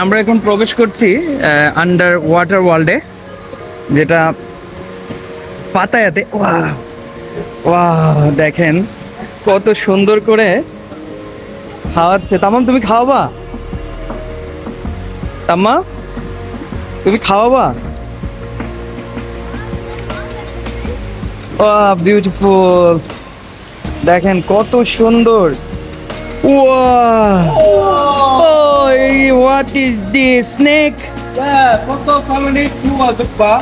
আমরা এখন প্রবেশ করছি আন্ডার ওয়াটার ওয়ার্ল্ডে যেটা পাতায়াতে দেখেন কত সুন্দর করে খাওয়াচ্ছে। তামাম, তুমি খাওয়াবা? তাম্মা, তুমি খাওয়াবা? বিউটিফুল দেখেন কত সুন্দর। What is this snake Yeah, photo family two Adupa.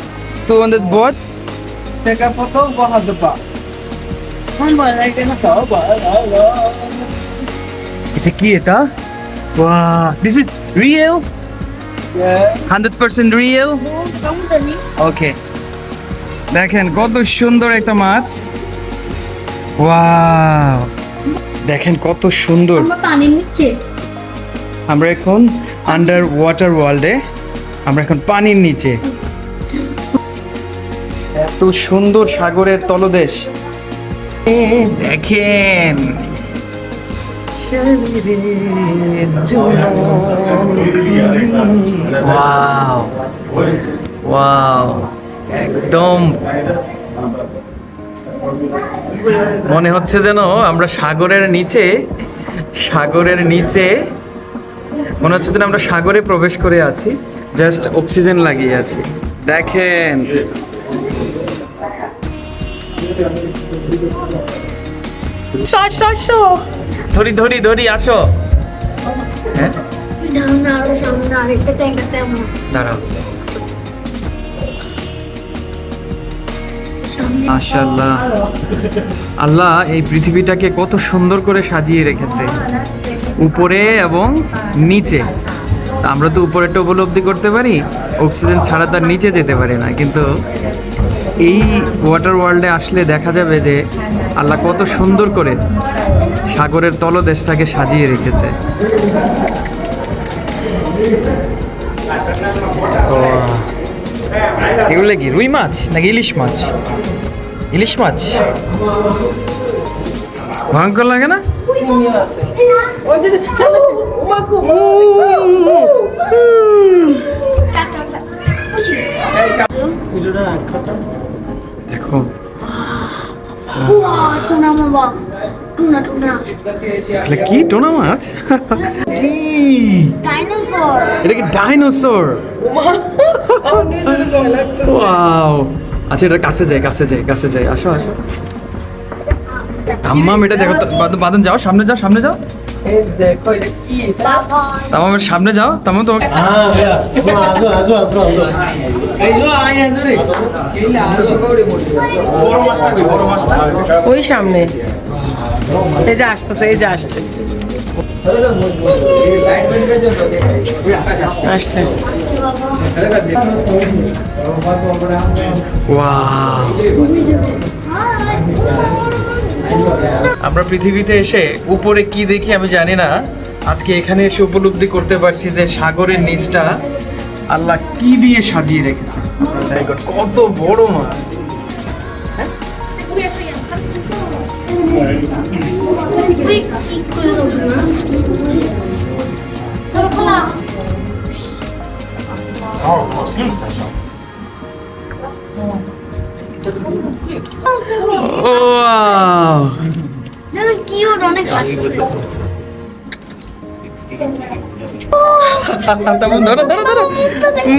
Two hundred bot Take a photo one Adupa. এটা কি এটা? ওয়া this is real Yeah. Hundred percent real okay দেখেন কত সুন্দর একটা মাছ। ওয়াও দেখেন কত সুন্দর। আমরা পানির নিচে আমরা এখন আন্ডার ওয়াটার ওয়ার্ল্ডে আমরা এখন পানির নিচে। এত সুন্দর সাগরের তলদেশ। দেখেন ওয়াও ওয়াও একদম। মনে হচ্ছে যেন আমরা সাগরের নিচে সাগরের নিচে মনে হচ্ছে যেন আমরা সাগরে প্রবেশ করে আছি জাস্ট অক্সিজেন লাগিয়ে আছি। দেখেন। ধরি ধরি ধরি আসো। হ্যাঁ? দাঁড়াও। সামনে মাশাল্লাহ আল্লাহ এই পৃথিবীটাকে কত সুন্দর করে সাজিয়ে রেখেছে। উপরে এবং নিচে। আমরা তো উপরেটা উপলব্ধি করতে পারি, অক্সিজেন ছাড়া তার নিচে যেতে পারি না। কিন্তু এই ওয়াটার ওয়ার্ল্ডে আসলে দেখা যাবে যে আল্লাহ কত সুন্দর করে সাগরের তলদেশটাকে সাজিয়ে রেখেছে। এগুলো কি? রুই মাছ নাকি ইলিশ মাছ? ইলিশ মাছ? ভয়ঙ্কর লাগে না? দেখো। কি? টোনা মাছ? কি? ডাইনোসর এটা কি ডাইনোসর? ওয়াও আচ্ছা এটা কাছে যাই কাছে যাই কাছে যাই। আসো আসো। আম্মাম এটা দেখো তো, বাদন যাও সামনে যাও সামনে যাও। বাবা তামামের সামনে যাও তামাম মাছটা? ওই সামনে। এই যে আসতেছে এই যে আসছে। আসছে। আমরা পৃথিবীতে এসে উপরে কি দেখি আমি জানি না। আজকে এখানে এসে উপলব্ধি করতে পারছি যে সাগরের নিচটা আল্লাহ কি দিয়ে সাজিয়ে রেখেছে। কত বড় মাছ। তুই কি করে দেবো না তবে খোলা ওয়াও দেখো কি ওর অনেক হাসতেছে তারপর ধরো ধরো ধরো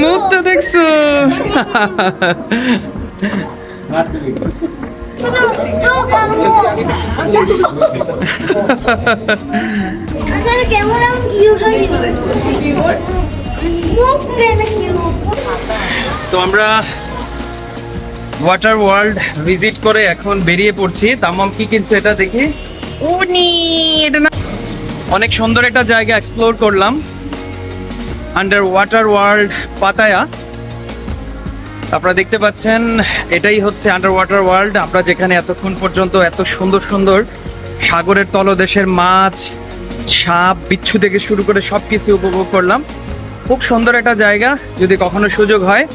মুখটা দেখছ চোখ আরে ক্যামেরা কি উঠাই মুখ পেন কি তো আমরা ওয়াটার ওয়ার্ল্ড ভিজিট করে এখন বেরিয়ে পড়ছি। তামাম কি কিনছে এটা দেখি? উনি এটা না অনেক সুন্দর একটা জায়গা এক্সপ্লোর করলাম। Underwater world Pattaya. আপনারা দেখতে পাচ্ছেন, এটাই হচ্ছে আন্ডার ওয়াটার ওয়ার্ল্ড আমরা যেখানে এতক্ষণ পর্যন্ত এত সুন্দর সুন্দর সাগরের তলদেশের মাছ, সাপ, বিচ্ছু থেকে শুরু করে সব কিছু উপভোগ করলাম। খুব সুন্দর একটা জায়গা, যদি কখনো সুযোগ হয়,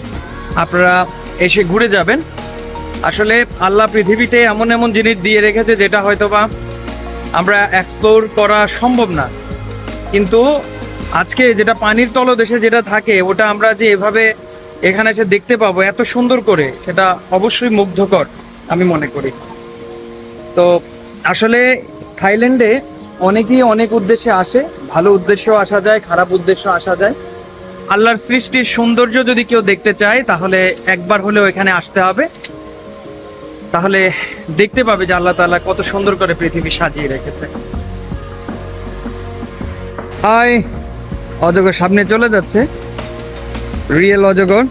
আপনারা এসে ঘুরে যাবেন। আসলে আল্লাহ পৃথিবীতে এমন এমন জিনিস দিয়ে রেখেছে যেটা হয়তো বা আমরা এক্সপ্লোর করা সম্ভব না। কিন্তু আজকে যেটা পানির তলদেশে যেটা থাকে, ওটা আমরা যে এভাবে এখানে এসে দেখতে পাবো এত সুন্দর করে। সেটা অবশ্যই মুগ্ধকর, আমি মনে করি। তো আসলে থাইল্যান্ডে অনেকেই অনেক উদ্দেশ্যে আসে, ভালো উদ্দেশ্যেও আসা যায়, খারাপ উদ্দেশ্য আসা যায়। আল্লাহর সৃষ্টির সৌন্দর্য যদি কেউ দেখতে চায়, তাহলে একবার হলেও এখানে আসতে হবে। তাহলে দেখতে পাবে যে আল্লাহ তাআলা কত সুন্দর করে পৃথিবী সাজিয়ে রেখেছে। হাই, অজগর সামনে চলে যাচ্ছে। রিয়েল অজগর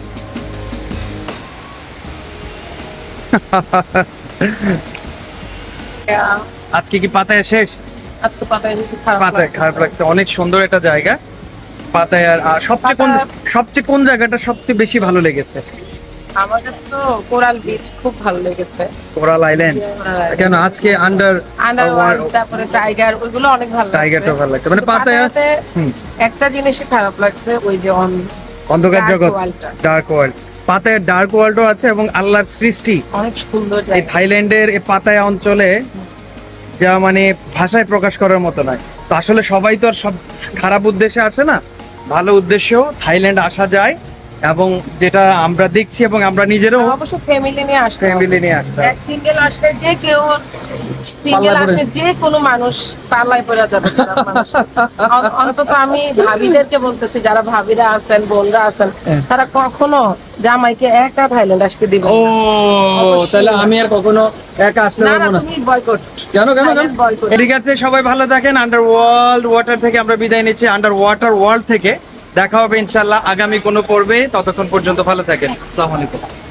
আজকে কি পাতায় শেষ? আজকে পাতায় পাতায় খারাপ লাগছে। অনেক সুন্দর একটা জায়গা। পাতায় আর সবচেয়ে কোন সবচেয়ে কোন জায়গাটা সবচেয়ে বেশি ভালো লেগেছে? আমার কাছে তো কোরাল বিচ খুব ভালো লেগেছে। Coral island? কেন? আজকে আন্ডার আন্ডারওয়ার্ল্ড তারপরে টাইগার ওইগুলো অনেক ভালো টাইগারটা ভালো লাগছে। মানে পাতায় একটা জিনিসই খারাপ লাগছে ওই যে অন্ধকার জগৎ ডার্ক ওয়ার্ল্ড পাতায় ডার্ক ওয়ার্ল্ডও আছে এবং আল্লাহর সৃষ্টি। অনেক সুন্দর এই থাইল্যান্ডের এই পাতায় অঞ্চলে যা মানে ভাষায় প্রকাশ করার মতো নয়। তো আসলে সবাই তো আর সব খারাপ উদ্দেশ্যে আসে না। ভালো উদ্দেশ্যেও থাইল্যান্ড আসা যায়। এবং যেটা আমরা দেখছি এবং আমরা নিজেরও অবশ্য ফ্যামিলি নিয়ে আসতে ফ্যামিলি নিয়ে আসতে এক সিঙ্গেল আসলে যে কেউ সিঙ্গেল আসলে যে কোনো মানুষ পাল্লায় পড়ে যাবে। অন্তত আমি ভাবিদেরকে বলতেছি যারা ভাবিরা আছেন বোনরা আছেন হ্যাঁ। তারা কখনো জামাইকে একা থাইল্যান্ড আসতে দিবে ও তাহলে আমি আর কখনো একা আসতে পারব না। তুমি বয়কট কেন কেন। ঠিক আছে সবাই ভালো থাকেন। আন্ডার ওয়ার্ল্ড ওয়াটার থেকে আমরা বিদায় নিচ্ছি। আন্ডার ওয়াটার ওয়ার্ল্ড থেকে দেখা হবে ইনশাল্লাহ আগামী কোনো পর্বে। ততক্ষণ পর্যন্ত ভালো থাকেন। আসসালামু আলাইকুম।